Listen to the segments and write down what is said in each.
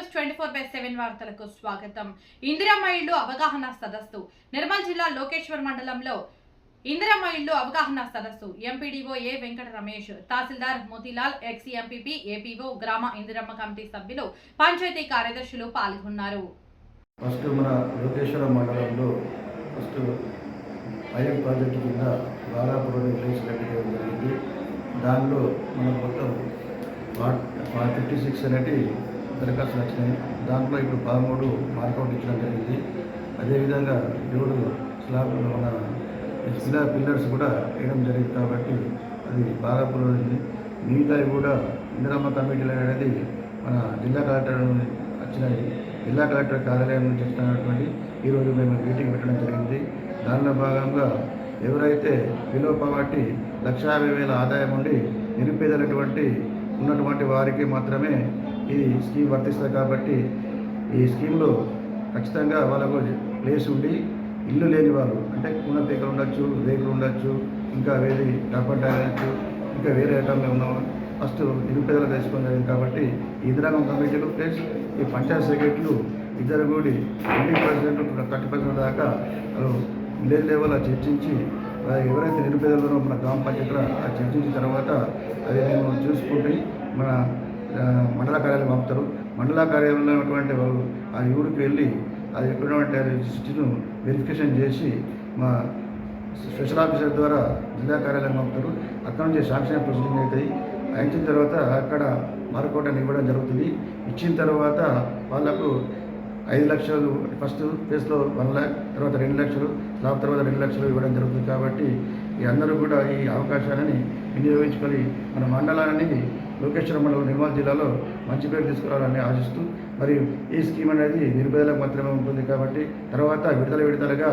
News twenty four by seven వార్తలకు స్వాగతం. ఇందిరమ్మ ఇల్లు అవగాహన సదస్సు. నిర్మల్ జిల్లా లోకేశ్వర్ మండలంలో ఇందిరమ్మ ఇల్లు అవగాహన సదస్సు. ఎంపీడీఓ ఏ వెంకట రమేష్ తహసీల్దార్ మోతీలాల్ ఎక్స్ ఎంపీపీ ఏపీఓ గ్రామ ఇందిరమ్మ కమిటీ సభ్యులు పంచాయతీ కార్యదర్శులు పాల్గొన్నారు. ఫస్ట్ మన లోకేశ్వర మండలంలో ఫస్ట్ ఐఎం ప్రాజెక్టు కింద బాలాపురం జరిగింది. దానిలో మనం మొత్తం ఫిఫ్టీ సిక్స్ అనేది దరఖాస్తులు వచ్చినాయి దాంట్లో ఇప్పుడు పదమూడు మార్కౌట్ ఇచ్చడం జరిగింది. అదేవిధంగా ఏడు స్లాబ్ మన పిల్లర్ పిల్లర్స్ కూడా వేయడం జరిగింది కాబట్టి అది బాగా పురోగతి మిగతావి కూడా ఇందిరమ్మ కమిటీలు అనేది మన జిల్లా కలెక్టర్ వచ్చినాయి. జిల్లా కలెక్టర్ కార్యాలయం నుంచి వచ్చినటువంటి ఈరోజు మేము మీటింగ్ పెట్టడం జరిగింది. దానిలో భాగంగా ఎవరైతే బిలో పవర్టీ లక్ష యాభై వేల ఆదాయం ఉండి నిరుపేదలటువంటి ఉన్నటువంటి వారికి మాత్రమే ఈ స్కీమ్ వర్తిస్తుంది కాబట్టి ఈ స్కీమ్లో ఖచ్చితంగా వాళ్ళకు ప్లేస్ ఉండి ఇల్లు లేని వారు అంటే కూన పీకలు ఉండొచ్చు రేకులు ఉండొచ్చు ఇంకా వేరే డబ్బర్ ఉండొచ్చు ఇంకా వేరే ఐటమ్లో ఉన్నాం. ఫస్ట్ నిరుపేదలు తెలుసుకోవడం జరిగింది కాబట్టి ఈ ఇందిరాగం కమిటీలు ప్లస్ ఈ పంచాయత్ సెక్రటరీలు ఇద్దరు కూడి ట్వంటీ పర్సెంట్ థర్టీ పర్సెంట్ దాకా వాళ్ళు విలేజ్ లెవెల్లో చర్చించి ఎవరైతే నిరుపేదలు ఉన్నారో మన గ్రామ పంచాయతీలో ఆ చర్చించిన తర్వాత అది మేము చూసుకుంటే మన మండల కార్యాలయం పంపుతారు. మండల కార్యాలయంలో ఉన్నటువంటి వాళ్ళు ఆ ఊరికి వెళ్ళి అది ఎక్కడున్నటువంటి లిస్టును వెరిఫికేషన్ చేసి మా స్పెషల్ ఆఫీసర్ ద్వారా జిల్లా కార్యాలయం పంపుతారు. అక్కడ నుంచి శాంక్షన్ ప్రొసీడింగ్ అవుతాయి. అయిన తర్వాత అక్కడ మరొకటి ఇవ్వడం జరుగుతుంది. ఇచ్చిన తర్వాత వాళ్ళకు ఐదు లక్షలు ఫస్ట్ ఫేస్లో వన్ ల్యాక్ తర్వాత రెండు లక్షలు స్లాబ్ తర్వాత రెండు లక్షలు ఇవ్వడం జరుగుతుంది. కాబట్టి ఈ అందరూ కూడా ఈ అవకాశాలని వినియోగించుకొని మన మండలాన్ని లోకేశ్వర మండలం నిర్మల్ జిల్లాలో మంచి పేరు తీసుకురావాలని ఆశిస్తూ మరి ఈ స్కీమ్ అనేది నిరుపేదలకు మాత్రమే ఉంటుంది కాబట్టి తర్వాత విడుదల విడుదలగా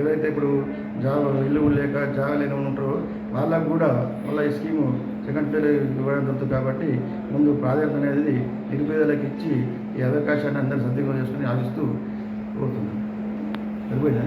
ఏవైతే ఇప్పుడు జాబ్ ఇల్లు లేక జాగా లేని ఉంటారో వాళ్ళకు కూడా మళ్ళీ ఈ స్కీము సెకండ్ పేరు ఇవ్వడం జరుగుతుంది కాబట్టి ముందు ప్రాధాన్యత అనేది నిరుపేదలకు ఇచ్చి ఈ అవకాశాన్ని అందరూ సద్వినియోగం చేసుకుని ఆశిస్తూ కోరుతున్నాను సరిపోయిందా?